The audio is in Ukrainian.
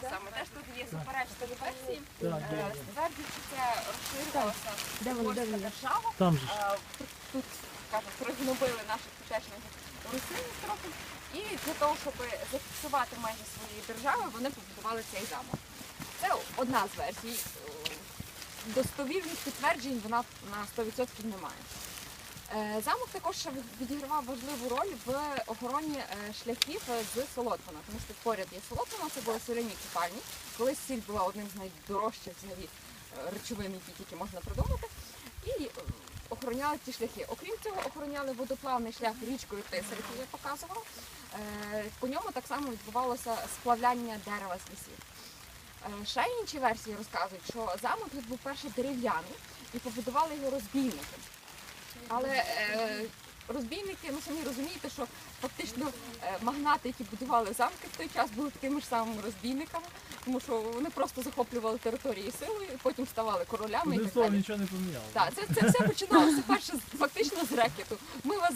та саме. Теж тут є суперечливі версії. Стверджують, що це де польська держава. Там же. Е, Тут, скажімо, пригнобили наших тутешніх русинів трохи. І для того, щоб зафіксувати межі своєї держави, вони побудували цей замок. Це одна з версій. Е, Достовірних підтверджень вона на 100% немає. Е, Замок також відігравав важливу роль в охороні е, шляхів е, з Солотвина, тому що поряд є Солотвина, це були соляні купальні. Колись сіль була одним з найдорожчих взагалі речовин, які тільки можна придумати. І охороняли ті шляхи. Окрім цього, охороняли водоплавний шлях річкою Тисер, який я показувала. По ньому так само відбувалося сплавляння дерева з лісів. Ще інші версії розказують, що замок був перший дерев'яний і побудували його розбійники. Але е, розбійники, ну самі розумієте, що фактично е, магнати, які будували замки в той час, були такими ж самими розбійниками, тому що вони просто захоплювали території силою, потім ставали королями і Один так словом далі. нічого не поміняло. Так, це, це все починалося перше з- фактично з рекету. Ми вас